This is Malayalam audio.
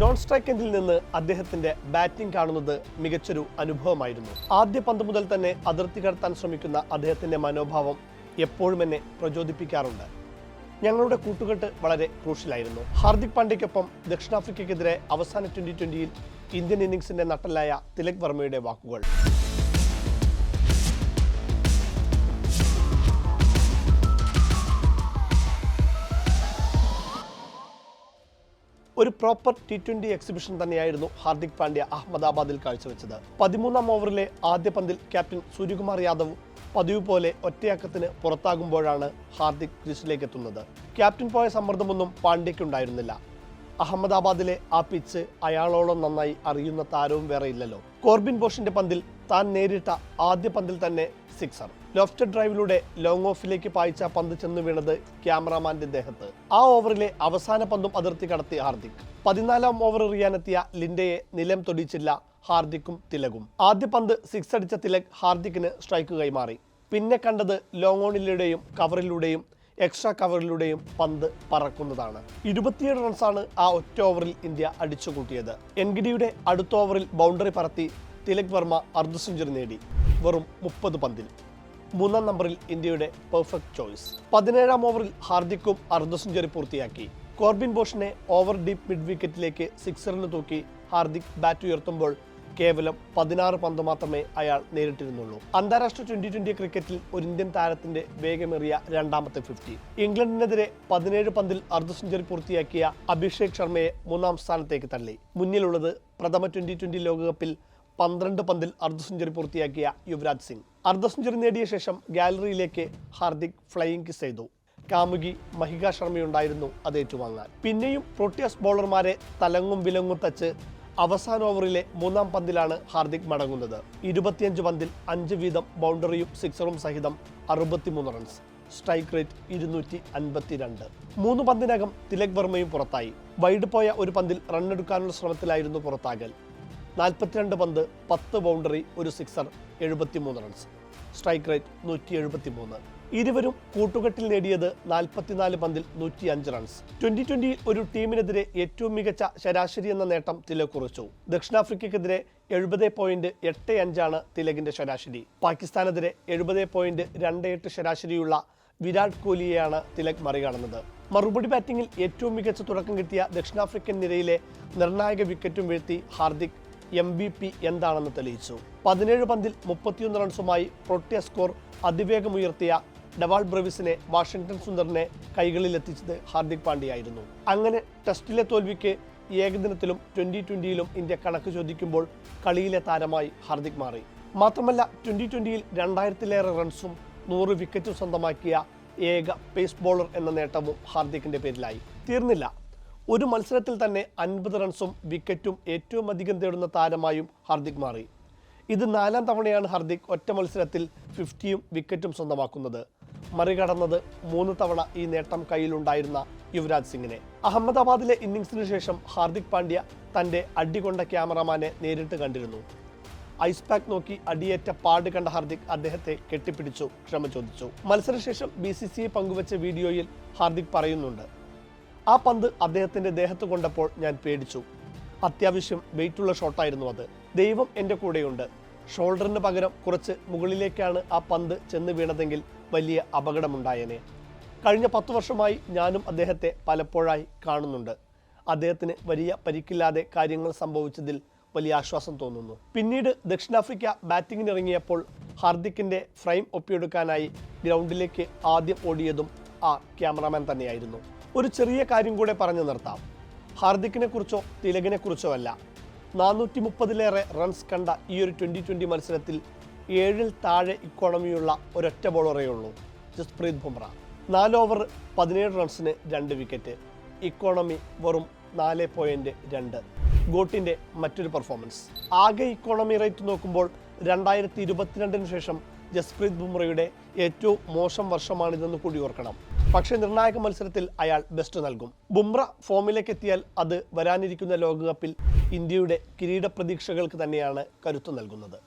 നോൺ സ്ട്രൈക്ക് എൻഡിൽ നിന്ന് അദ്ദേഹത്തിന്റെ ബാറ്റിംഗ് കാണുന്നത് മികച്ചൊരു അനുഭവമായിരുന്നു. ആദ്യ പന്ത് മുതൽ തന്നെ അതിർത്തി കടത്താൻ ശ്രമിക്കുന്ന അദ്ദേഹത്തിന്റെ മനോഭാവം എപ്പോഴും എന്നെ പ്രചോദിപ്പിക്കാറുണ്ട്. ഞങ്ങളുടെ കൂട്ടുകെട്ട് വളരെ ക്രൂഷ്യലായിരുന്നു. ഹാർദിക് പാണ്ഡ്യയ്ക്കൊപ്പം ദക്ഷിണാഫ്രിക്കയ്ക്കെതിരെ അവസാന ട്വന്റി ട്വന്റിയിൽ ഇന്ത്യൻ ഇന്നിംഗ്സിന്റെ നട്ടലായ തിലക് വർമ്മയുടെ വാക്കുകൾ. ഒരു പ്രോപ്പർ ടി ട്വന്റി എക്സിബിഷൻ തന്നെയായിരുന്നു ഹാർദിക് പാണ്ഡ്യ അഹമ്മദാബാദിൽ കാഴ്ചവെച്ചത്. പതിമൂന്നാം ഓവറിലെ ആദ്യ പന്തിൽ ക്യാപ്റ്റൻ സൂര്യകുമാർ യാദവ് പതിവ് പോലെ ഒറ്റയാക്കത്തിന് പുറത്താകുമ്പോഴാണ് ഹാർദിക് ക്രീസിലേക്ക് എത്തുന്നത് ക്യാപ്റ്റൻ പോയ സമ്മർദ്ദമൊന്നും പാണ്ഡ്യയ്ക്കുണ്ടായിരുന്നില്ല. അഹമ്മദാബാദിലെ ആ പിച്ച് അയാളോളം നന്നായി അറിയുന്ന താരവും വേറെ ഇല്ലല്ലോ. കോർബിൻ ബോഷിന്റെ പന്തിൽ താൻ നേരിട്ട ആദ്യ പന്തിൽ തന്നെ സിക്സർ. ലെഫ്റ്റ് ഡ്രൈവിലൂടെ ലോങ് ഓഫിലേക്ക് പായിച്ച പന്ത് ചെന്ന് വീണത് ക്യാമറാമാന്റെ ദേഹത്ത്. ആ ഓവറിലെ അവസാന പന്തും അതിർത്തി കടത്തി ഹാർദിക്. പതിനാലാം ഓവർ എറിയാനെത്തിയ ലിൻഡയെ നിലം തൊടിച്ചില്ല ഹാർദിക്കും തിലകും. ആദ്യ പന്ത് സിക്സ് അടിച്ച തിലക് ഹാർദിക്കിന് സ്ട്രൈക്ക് കൈമാറി. പിന്നെ കണ്ടത് ലോങ് ഓണിലൂടെയും കവറിലൂടെയും എക്സ്ട്രാ കവറിലൂടെയും പന്ത് പറക്കുന്നതാണ്. ഇരുപത്തിയേഴ് റൺസാണ് ആ ഒറ്റ ഓവറിൽ ഇന്ത്യ അടിച്ചുകൂട്ടിയത്. എൻഗിഡിയുടെ അടുത്ത ഓവറിൽ ബൗണ്ടറി പറത്തി തിലക് വർമ്മ അർദ്ധ സെഞ്ചുറി നേടി. വെറും മുപ്പത് പന്തിൽ. മൂന്നാം നമ്പറിൽ ഇന്ത്യയുടെ പെർഫെക്റ്റ് ചോയ്സ്. പതിനേഴാം ഓവറിൽ ഹാർദിക്കും അർദ്ധ സെഞ്ചുറി പൂർത്തിയാക്കി. കോർബിൻ ബോഷിനെ ഓവർ ഡീപ്പ് മിഡ് വിക്കറ്റിലേക്ക് സിക്സറിന് തൂക്കി ഹാർദിക് ബാറ്റ് ഉയർത്തുമ്പോൾ കേവലം പതിനാറ് പന്ത് മാത്രമേ അയാൾ നേരിട്ടിരുന്നുള്ളൂ. അന്താരാഷ്ട്ര ട്വന്റി ട്വന്റി ക്രിക്കറ്റിൽ ഒരു ഇന്ത്യൻ താരത്തിന്റെ വേഗമേറിയ രണ്ടാമത്തെ ഫിഫ്റ്റി. ഇംഗ്ലണ്ടിനെതിരെ പതിനേഴ് പന്തിൽ അർദ്ധ സെഞ്ചുറി പൂർത്തിയാക്കിയ അഭിഷേക് ശർമ്മയെ മൂന്നാം സ്ഥാനത്തേക്ക് തള്ളി. മുന്നിലുള്ളത് പ്രഥമ ട്വന്റി ട്വന്റി ലോകകപ്പിൽ പന്ത്രണ്ട് പന്തിൽ അർദ്ധ സെഞ്ചുറി പൂർത്തിയാക്കിയ യുവരാജ് സിംഗ്. അർദ്ധ സെഞ്ചുറി നേടിയ ശേഷം ഗാലറിയിലേക്ക് ഹാർദിക് ഫ്ലൈയിങ് കിസ് ചെയ്തു. കാമുകി മഹിക ശർമ്മയുണ്ടായിരുന്നു അത് ഏറ്റുവാങ്ങാൻ. പിന്നെയും പ്രോട്ടിയസ് ബോളർമാരെ തലങ്ങും വിലങ്ങും തച്ച് അവസാന ഓവറിലെ മൂന്നാം പന്തിലാണ് ഹാർദിക് മടങ്ങുന്നത്. ഇരുപത്തിയഞ്ച് പന്തിൽ അഞ്ച് വീതം ബൗണ്ടറിയും സിക്സറും സഹിതം അറുപത്തിമൂന്ന് റൺസ്. സ്ട്രൈക്ക് റേറ്റ് ഇരുന്നൂറ്റി അൻപത്തിരണ്ട്. മൂന്ന് പന്തിനകം തിലക് വർമ്മയും പുറത്തായി. വൈഡ് പോയ ഒരു പന്തിൽ റണ്ണെടുക്കാനുള്ള ശ്രമത്തിലായിരുന്നു പുറത്താകൽ. നാൽപ്പത്തിരണ്ട് പന്ത് പത്ത് ബൗണ്ടറി ഒരു സിക്സർ എഴുപത്തിമൂന്ന് റൺസ് സ്ട്രൈക്ക് റേറ്റ് നൂറ്റി എഴുപത്തി മൂന്ന് ഇരുവരും കൂട്ടുകെട്ടിൽ നേടിയത് നാൽപ്പത്തിനാല് പന്തിൽ നൂറ്റി അഞ്ച് റൺസ് ട്വന്റി ട്വന്റിയിൽ ഒരു ടീമിനെതിരെ ഏറ്റവും മികച്ച ശരാശരി എന്ന നേട്ടം തിലക് കുറിച്ചു ദക്ഷിണാഫ്രിക്കയ്ക്കെതിരെ എഴുപത് പോയിന്റ് എട്ട് അഞ്ചാണ് തിലകിന്റെ ശരാശരി. പാകിസ്ഥാനെതിരെ എഴുപത് പോയിന്റ് രണ്ട് എട്ട് ശരാശരിയുള്ള വിരാട് കോഹ്ലിയെയാണ് തിലക് മറികടന്നത്. മറുപടി ബാറ്റിംഗിൽ ഏറ്റവും മികച്ച തുടക്കം കിട്ടിയ ദക്ഷിണാഫ്രിക്കൻ നിരയിലെ നിർണായക വിക്കറ്റും വീഴ്ത്തി ഹാർദിക് എം ബി പി എന്താണെന്ന് തെളിയിച്ചു. പതിനേഴ് പന്തിൽ മുപ്പത്തിയൊന്ന് റൺസുമായി പ്രൊട്ടിയ സ്കോർ അതിവേഗമുയർത്തിയ ഡവാൾ ബ്രവിസിനെ വാഷിംഗ്ടൺ സുന്ദറിനെ കൈകളിലെത്തിച്ചത് ഹാർദിക് പാണ്ഡ്യയായിരുന്നു. അങ്ങനെ ടെസ്റ്റിലെ തോൽവിക്ക് ഏകദിനത്തിലും ട്വന്റി ട്വന്റിയിലും ഇന്ത്യ കണക്ക് ചോദിക്കുമ്പോൾ കളിയിലെ താരമായി ഹാർദിക് മാറി. മാത്രമല്ല ട്വന്റി ട്വന്റിയിൽ രണ്ടായിരത്തിലേറെ റൺസും നൂറ് വിക്കറ്റും സ്വന്തമാക്കിയ ഏക പേസ് ബോളർ എന്ന നേട്ടവും ഹാർദിക്കിന്റെ പേരിലായി. തീർന്നില്ല. ഒരു മത്സരത്തിൽ തന്നെ അൻപത് റൺസും വിക്കറ്റും ഏറ്റവും അധികം തേടുന്ന താരമായും ഹാർദിക് മാറി. ഇത് നാലാം തവണയാണ് ഹാർദിക് ഒറ്റ മത്സരത്തിൽ ഫിഫ്റ്റിയും വിക്കറ്റും സ്വന്തമാക്കുന്നത്. മറികടന്നത് മൂന്ന് തവണ ഈ നേട്ടം കയ്യിലുണ്ടായിരുന്ന യുവരാജ് സിംഗിനെ. അഹമ്മദാബാദിലെ ഇന്നിംഗ്സിനു ശേഷം ഹാർദിക് പാണ്ഡ്യ തന്റെ അടികൊണ്ട ക്യാമറമാനെ നേരിട്ട് കണ്ടിരുന്നു. ഐസ് പാക്ക് നോക്കി അടിയേറ്റ പാട് കണ്ട ഹാർദിക് അദ്ദേഹത്തെ കെട്ടിപ്പിടിച്ചു ക്ഷമ ചോദിച്ചു. മത്സരശേഷം ബി സി സി പങ്കുവച്ച വീഡിയോയിൽ ഹാർദിക് പറയുന്നുണ്ട് ആ പന്ത് അദ്ദേഹത്തിന്റെ ദേഹത്ത് കൊണ്ടപ്പോൾ ഞാൻ പേടിച്ചു. അത്യാവശ്യം വെയിറ്റുള്ള ഷോട്ടായിരുന്നു അത്. ദൈവം എന്റെ കൂടെയുണ്ട്. ഷോൾഡറിന് പകരം കുറച്ച് മുകളിലേക്കാണ് ആ പന്ത് ചെന്ന് വീണതെങ്കിൽ വലിയ അപകടമുണ്ടായേനെ. കഴിഞ്ഞ പത്തു വർഷമായി ഞാനും അദ്ദേഹത്തെ പലപ്പോഴായി കാണുന്നുണ്ട്. അദ്ദേഹത്തിന് വലിയ പരിക്കില്ലാതെ കാര്യങ്ങൾ സംഭവിച്ചതിൽ വലിയ ആശ്വാസം തോന്നുന്നു. പിന്നീട് ദക്ഷിണാഫ്രിക്ക ബാറ്റിങ്ങിനിറങ്ങിയപ്പോൾ ഹാർദിക്കിന്റെ ഫ്രെയിം ഒപ്പിയെടുക്കാനായി ഗ്രൗണ്ടിലേക്ക് ആദ്യം ഓടിയതും ആ ക്യാമറാമാൻ തന്നെയായിരുന്നു. ഒരു ചെറിയ കാര്യം കൂടെ പറഞ്ഞു നിർത്താം. ഹാർദിക്കിനെ കുറിച്ചോ തിലകിനെ കുറിച്ചോ അല്ല. നാനൂറ്റി മുപ്പതിലേറെ റൺസ് കണ്ട ഈ ഒരു ട്വന്റി ട്വന്റി മത്സരത്തിൽ ഏഴിൽ താഴെ ഇക്കോണമിയുള്ള ഒരൊറ്റ ബോളറേ ഉള്ളൂ ജസ്പ്രീത് ബുംറ. നാല് ഓവർ പതിനേഴ് റൺസിന് രണ്ട് വിക്കറ്റ് ഇക്കോണമി വെറും നാല് പോയിന്റ് രണ്ട്. ഗോട്ടിന്റെ മറ്റൊരു പെർഫോമൻസ് ആകെ ഇക്കോണമി റേറ്റ് നോക്കുമ്പോൾ രണ്ടായിരത്തി ഇരുപത്തിരണ്ടിന് ശേഷം ജസ്പ്രീത് ബുംറയുടെ ഏറ്റവും മോശം വർഷമാണിതെന്ന് കൂടി ഓർക്കണം. പക്ഷേ നിർണായക മത്സരത്തിൽ അയാൾ ബെസ്റ്റ് നൽകും. ബുംറ ഫോമിലേക്ക് എത്തിയാൽ അത് വരാനിരിക്കുന്ന ലോകകപ്പിൽ ഇന്ത്യയുടെ കിരീട പ്രതീക്ഷകൾക്ക് തന്നെയാണ് കരുത്തു നൽകുന്നത്.